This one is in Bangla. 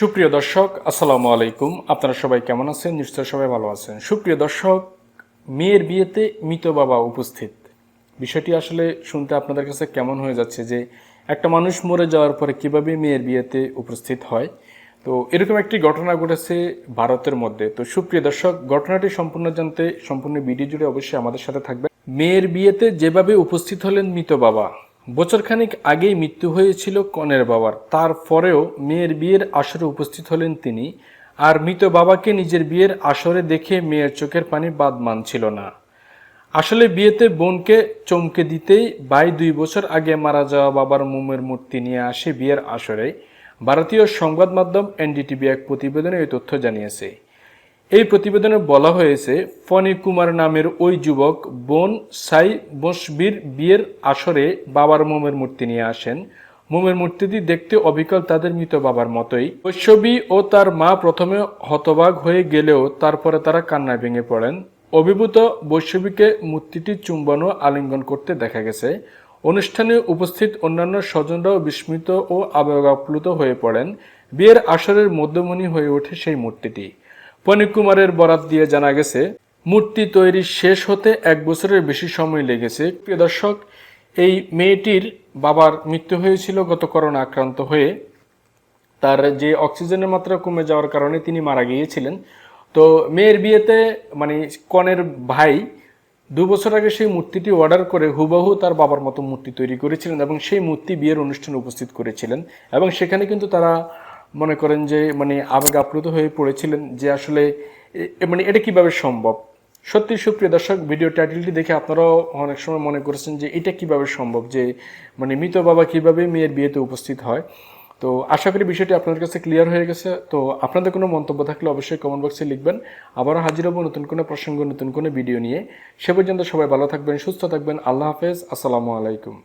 সুপ্রিয় দর্শক, আসসালামু আলাইকুম। আপনারা সবাই কেমন আছেন? নিশ্চয় সবাই ভালো আছেন। সুপ্রিয় দর্শক, মেয়ের বিয়েতে মৃত বাবা উপস্থিত। বিষয়টি আসলে শুনতে আপনাদের কাছে কেমন হয়ে যাচ্ছে যে একটা মানুষ মরে যাওয়ার পরে কীভাবে মেয়ের বিয়েতে উপস্থিত হয়? তো এরকম একটি ঘটনা ঘটেছে ভারতের মধ্যে। তো সুপ্রিয় দর্শক, ঘটনাটি সম্পূর্ণ জানতে, সম্পূর্ণ ভিডিও জুড়ে অবশ্যই আমাদের সাথে থাকবে মেয়ের বিয়েতে যেভাবে উপস্থিত হলেন মৃত বাবা বছরখানিক আগেই মৃত্যু হয়েছিল কনের বাবার। তারপরেও মেয়ের বিয়ের আসরে উপস্থিত হলেন তিনি। আর মৃত বাবাকে নিজের বিয়ের আসরে দেখে মেয়ের চোখের পানি বাদ মানছিল না। আসলে বিয়েতে বোনকে চমকে দিতেই বাই দুই বছর আগে মারা যাওয়া বাবার মোমের মূর্তি নিয়ে আসে বিয়ের আসরে। ভারতীয় সংবাদ মাধ্যম এনডিটিভি এক প্রতিবেদনে এই তথ্য জানিয়েছে। প্রতিবেদনে বলা হয়েছে, ফণি কুমার নামের ওই যুবক বোন সাই বসবির বিয়ের আসরে বাবার মোমের মূর্তি নিয়ে আসেন। মোমের মূর্তিটি দেখতে অবিকল তাদের মৃত বাবার মতোই। বৈষ্ণবী ও তার মা প্রথমে হতবাক হয়ে গেলেও তারপরে তারা কান্নায় ভেঙে পড়েন। অভিভূত বৈষ্ণবীকে মূর্তিটি চুম্বন ও আলিঙ্গন করতে দেখা গেছে। অনুষ্ঠানে উপস্থিত অন্যান্য স্বজনরাও বিস্মিত ও আবেগাপ্লুত হয়ে পড়েন। বিয়ের আসরের মধ্যমণি হয়ে ওঠে সেই মূর্তিটি। পনিক কুমারের বরাত দিয়ে জানা গেছে, মূর্তি তৈরি শেষ হতে এক বছরের বেশি সময় লেগেছে। প্রিয় দর্শক, এই মেয়েটির বাবার মৃত্যু হয়েছিল গত করোনা আক্রান্ত হয়ে। তার যে অক্সিজেনের মাত্রা কমে যাওয়ার কারণে তিনি মারা গিয়েছিলেন। তো মেয়ের বিয়েতে মানে কনের ভাই, দু বছর আগে সেই মূর্তিটি অর্ডার করে হুবহু তার বাবার মতো মূর্তি তৈরি করেছিলেন এবং সেই মূর্তি বিয়ের অনুষ্ঠানে উপস্থিত করেছিলেন। এবং সেখানে কিন্তু তারা মনে করেন যে মানে আবেগ আপ্লুত হয়ে পড়েছিলেন যে আসলে মানে এটা কীভাবে সম্ভব? সত্যি সুপ্রিয় দর্শক, ভিডিও টাইটেলটি দেখে আপনারাও অনেক সময় মনে করেছেন যে এটা কীভাবে সম্ভব? যে মানে মৃত বাবা কীভাবে মেয়ের বিয়েতে উপস্থিত হয়? তো আশা করি বিষয়টি আপনাদের কাছে ক্লিয়ার হয়ে গেছে। তো আপনাদের কোনো মন্তব্য থাকলে অবশ্যই কমেন্ট বক্সে লিখবেন। আবারও হাজির হব নতুন কোনো প্রসঙ্গ, নতুন কোনো ভিডিও নিয়ে। সে পর্যন্ত সবাই ভালো থাকবেন, সুস্থ থাকবেন। আল্লাহ হাফেজ। আসসালামু আলাইকুম।